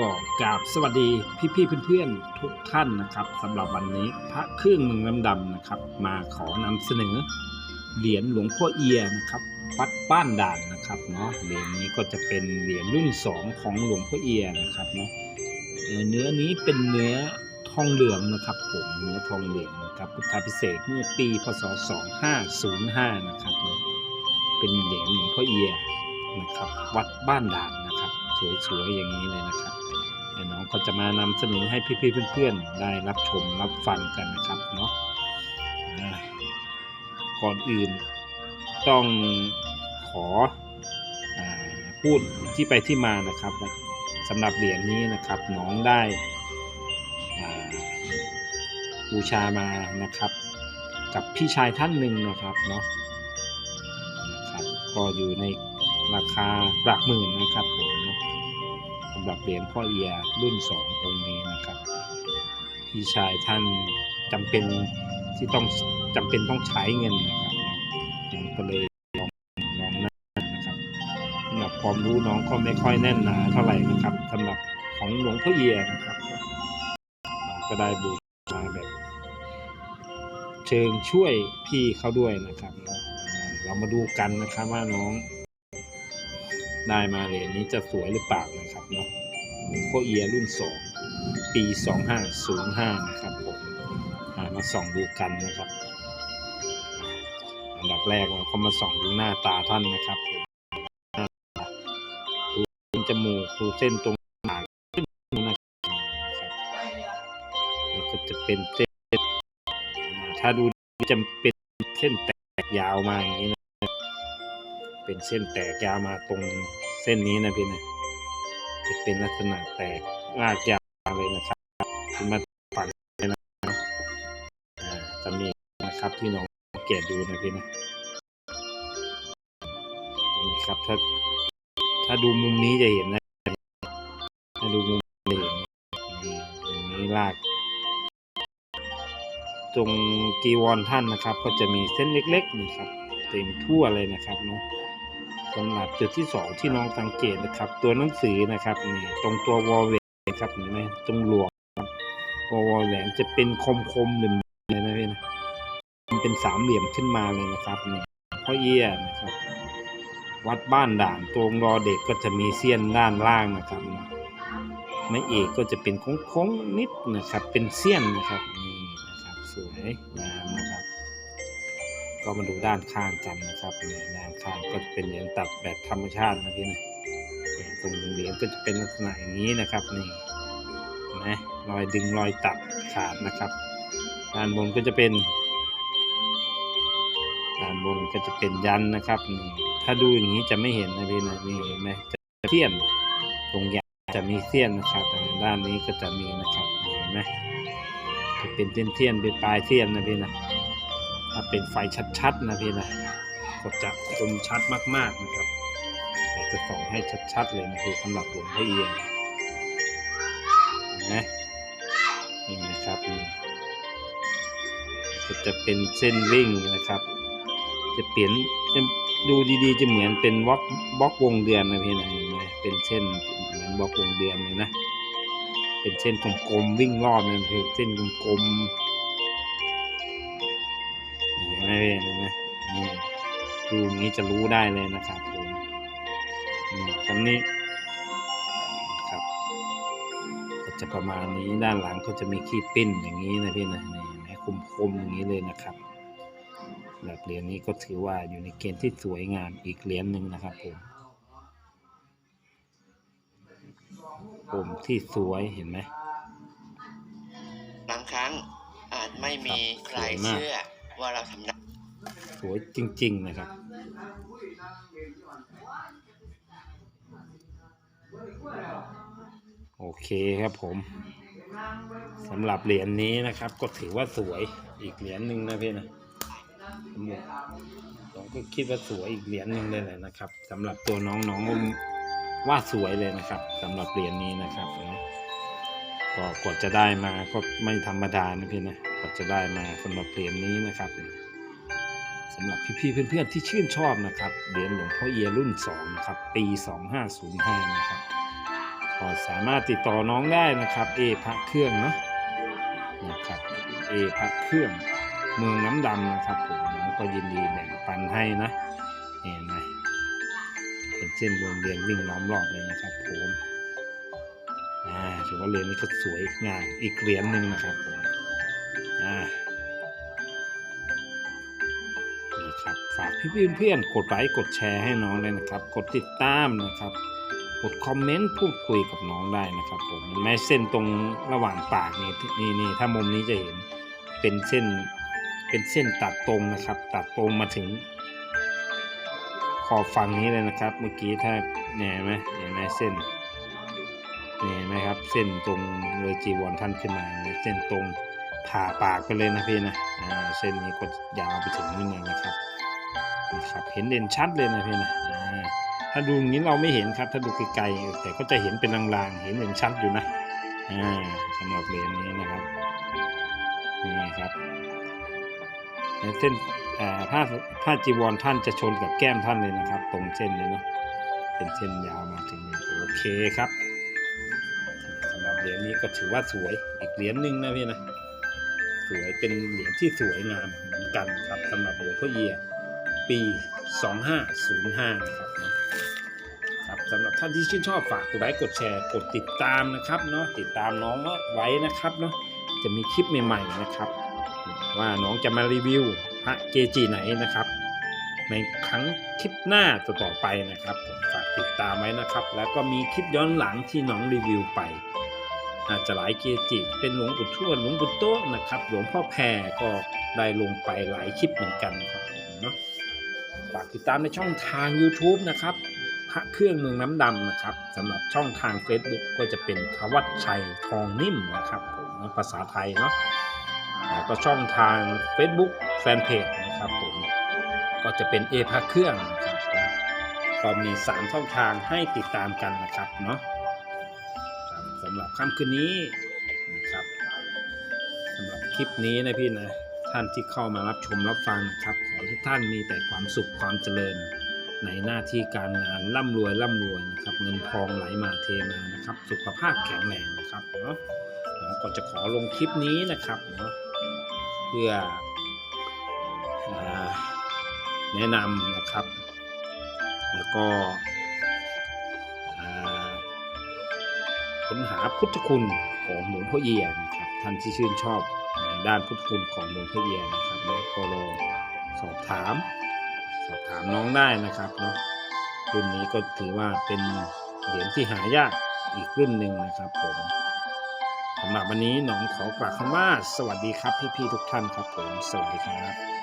ก็กราบสวัสดีพี่ๆเพื่อนๆทุกท่านนะครับสำหรับวันนี้พระเครื่องเมืองน้ำดำนะครับ มาขอนำเสนอ เหรียญหลวงพ่อเอียนะครับวัดบ้านด่านนะครับเนาะเหรียญนี้ก็จะเป็นเหรียญรุ่นสองของหลวงพ่อเอียนะครับเนาะเนื้อนี้เป็นเนื้อทองเหลืองนะครับ ผมเนื้อทองเหลืองนะครับพุทธาพิเศษเมื่อปีพศ 2505 นะครับเนาะเป็นเหรียญหลวงพ่อเอียนะครับ วัดบ้านด่าน สวยๆอย่างนี้เลยนะครับเดี๋ยวน้องก็จะมานำเสนอให้พี่ๆเพื่อนๆ ได้รับชมรับฟังกันนะครับเนาะก่อนอื่นต้องขออพูดที่ไปที่มานะครับสำหรับเหรียญนี้นะครับน้องได้บูชามานะครับ กับพี่ชายท่านหนึ่งนะครับเนาะนะครับก็อยู่ในราคาหลักหมื่นนะครับผมเนาะำหรับเหรียญพ่อเอียรุ่นสององค์นี้นะครับ พี่ชายท่านจำเป็นที่ต้องจำเป็นต้องใช้เงินนะครับน้องก็เลยลองลองนั่นนะครับสำหรับความรู้น้องก็ไม่ค่อยแน่นหนาเท่าไหร่นะครับสำหรับของหลวงพ่อเอียนะครับก็ได้บูชาแบบเชิงช่วยพี่เขาด้วยนะครับ เรามาดูกันนะครับว่าน้อง ได้มาเหรียญนี้จะสวยหรือเปล่านะครับเนาะหลวงพ่อเอียรุ่นสองปี 2505 นะครับผมมาส่องดูกันนะครับ อันดับแรกเราก็มาส่องดูหน้าตาท่านนะครับผมดูเส้นจมูกดูเส้นตรงปากขึ้นนะครับแล้วก็จะเป็นเส้นถ้าดูจะเป็นเส้นแตกยาวมาอย่างนี้นะ เป็นเส้นแตกยาวมาตรงเส้นนี้นะพี่นะจะเป็นลักษณะแตกลากยาวเลยนะครับขึ้นมาฝั่งเลยนะอ่าจะมีนะครับที่น้องเกตดูนะพี่นะนี่ครับถ้าถ้าดูมุมนี้จะเห็นนะถ้าดูมุมนี้เห็นตรงนี้ลากตรงกีวรท่านนะครับ ก็จะมีเส้นเล็กๆนะครับ เต็มทั่วเลยนะครับเนาะ สำหรับจุดที่สองที่น้องสังเกตนะครับ ตัวหนังสือนะครับนี่ตรงตัววอลเวนครับเห็นไหมตรงหลวงครับวอลแหวนจะเป็นคมคมหนึ่งเลยนะพี่นะมันเป็นสามเหลี่ยมขึ้นมาเลยนะครับนี่พ่อเอี้ยนะครับ วัดบ้านด่านตรงรอเด็กก็จะมีเสี้ยนด้านล่างนะครับนะไม้เอกก็จะเป็นโค้งๆนิดนะครับ เป็นเสี้ยนนะครับนี่นะครับ สวยงามนะครับ ก็มาดูด้านข้างกันนะครับนี่ด้านข้างก็จะเป็นเหรียญตัดแบบธรรมชาตินะพี่นะตรงเหรียญก็จะเป็นลักษณะอย่างนี้นะครับนี่เห็นะรอยดึงรอยตัดขาดนะครับด้านบนก็จะเป็นด้านบนก็จะเป็นยันนะครับนี่ถ้าดูอย่างนี้จะไม่เห็นนะพี่นะนี่เห็นไหมจะเทียนตรงยันจะมีเสี้ยนนะครับด้านนี้ก็จะมีนะครับเห็นไหมจะเป็นเทียนเทียนเป็นปลายเทียนนะพี่นะ ถ้าเป็นไฟชัดๆนะพี่นะก็จะคมชัดมากๆนะครับอยากจะส่องให้ชัดๆเลยนะคือสำหรับหลวงพ่อเอียงนไหมนี่นะครับนี่ก็จะเป็นเส้นวิ่งนะครับ จะเปลี่ยนจะดูดีๆ จะเหมือนเป็นบล็อกบล็อกวงเดือนนะพี่นะเห็นไหมเป็นเส้นเหมือนบล็อกวงเดือนเลยนะ เป็นเส้นกลมๆวิ่งรอบนั่นคือเส้นกลมๆ นไหมพี่เห็นไหมนี่ดูอย่างนี้จะรู้ได้เลยนะครับผมนี่ตรงนี้ครับก็จะประมาณนี้ด้านหลังก็จะมีขี้ปิ้นอย่างนี้นะพี่นะนี่นะคมๆอย่างนี้เลยนะครับแบบเหรียญนี้ก็ถือว่าอยู่ในเกณฑ์ที่สวยงามอีกเหรียญหนึ่งนะครับผมผมที่สวยเห็นไหมบางครั้งอาจไม่มีครับใครสวยมากเชื่อ ว่าเราทำได้สวยจริง ๆ นะครับ โอเคครับผมสำหรับเหรียญนี้นะครับ ก็ถือว่าสวยอีกเหรียญหนึ่งนะพี่นะผมก็คิดว่าสวยอีกเหรียญหนึ่งเลยแหละนะครับสำหรับตัวน้องน้องก็ว่าสวยเลยนะครับสำหรับเหรียญนี้นะครับนะ ก็กว่าจะได้มาก็ไม่ธรรมดานะพี่นะกว่าจะได้มาสำหรับเหรียญนี้นะครับสำหรับพี่ๆเพื่อนๆที่ชื่นชอบนะครับเหรียญหลวงพ่อเอียรุ่น2นะครับปี 2505 นะครับก็สามารถติดต่อน้องได้นะครับเอพระเครื่องเนาะนะครับเอพระเครื่องเมืองน้ำดำนะครับผมน้องก็ยินดีแบ่งปันให้นะเห็นไหมเป็นเส้นวงเวียนวิ่งล้อมรอบเลยนะครับผม อ่าถือว่าเหรียญนี้ก็สวยงามอีกเหรียญหนึ่งนะครับผมอ่านะครับฝากพี่เพื่อนๆกดไลค์กดแชร์ให้น้องเลยนะครับ กดติดตามนะครับกดคอมเมนต์พูดคุยกับน้องได้นะครับผมแม้เส้นตรงระหว่างปากนี่นี่นี่ถ้ามุมนี้จะเห็นเป็นเส้นเป็นเส้นตัดตรงนะครับ ตัดตรงมาถึงขอบฝั่งนี้เลยนะครับ เมื่อกี้ถ้าเนี่ยเห็นไหมเห็นไหมเส้น นี่เห็นไหมครับ เส้นตรงเลยจีวรท่านขึ้นมาเส้นตรงผ่าปากไปเลยนะพี่นะเส้นนี้ก็ยาวไปถึงนี่เลยนะครับนะครับ เห็นเด่นชัดเลยนะพี่นะถ้าดูอย่างนี้เราไม่เห็นครับ ถ้าดูไกลๆแต่ก็จะเห็นเป็นลางๆ เห็นเห็นชัดอยู่นะสำหรับเหรียญนี้นะครับนี่ครับเส้นผ้าผ้าจีวรท่านจะชนกับแก้มท่านเลยนะครับ ตรงเส้นเลยเนาะเป็นเส้นยาวมาถึงนี่โอเคครับ เหรียญนี้ก็ถือว่าสวยอีกเหรียญหนึ่งนะพี่นะสวยเป็นเหรียญที่สวยงามเหมือนกันครับสำหรับหลวงพ่อเยียปี 2505 นะครับเนาครับสำหรับท่านที่ชื่นชอบฝากกดไลค์กดแชร์กดติดตามนะครับเนาะติดตามน้องไว้นะครับเนาะจะมีคลิปใหม่ๆนะครับ ว่าน้องจะมารีวิวพระเกจิไหนนะครับ ในครั้งคลิปหน้าต่อๆไปนะครับผมฝากติดตามไว้นะครับ แล้วก็มีคลิปย้อนหลังที่น้องรีวิวไป อาจจะหลายเกจิเป็นหลวงปู่ทวดหลวงปู่โตนะครับ หลวงพ่อแพรก็ได้ลงไปหลายคลิปเหมือนกันครับเนาะฝากติดตามในช่องทาง YouTube นะครับพระเครื่องเมืองน้ำดำนะครับสำหรับช่องทาง Facebook ก็จะเป็นทวัชชัยทองนิ่มนะครับผมภาษาไทยเนาะแล้วก็ช่องทาง Facebook แฟนเพจนะครับผมก็จะเป็นเอพระเครื่องนะครับก็มี 3 ช่องทางให้ติดตามกันนะครับเนาะำหรับค่ำคืนนี้นะครับสำหรับคลิปนี้นะพี่นะท่านที่เข้ามารับชมรับฟังนะครับ ขอให้ทุกท่านมีแต่ความสุขความเจริญ ในหน้าที่การงานร่ำรวยร่ำรวยนะครับ เงินทองไหลมาเทมานะครับ สุขภาพแข็งแรงนะครับเนาะเนาะก็จะขอลงคลิปนี้นะครับเนาะเพื่ออแนะนำนะครับ แล้วก็ ค้นหาพุทธคุณของหลวงพ่อเอียนะครับท่านที่ชื่นชอบในด้านพุทธคุณของหลวงพ่อเอียนะครับแล้วก็ลองสอบถาม สอบถามน้องได้นะครับเนาะรุ่นนี้ก็ถือว่าเป็นเหรียญที่หายากอีกรุ่นหนึ่งนะครับผมสำหรับวันนี้น้องขอกล่าวคำว่า สวัสดีครับพี่ๆทุกท่านครับผม สวัสดีครับ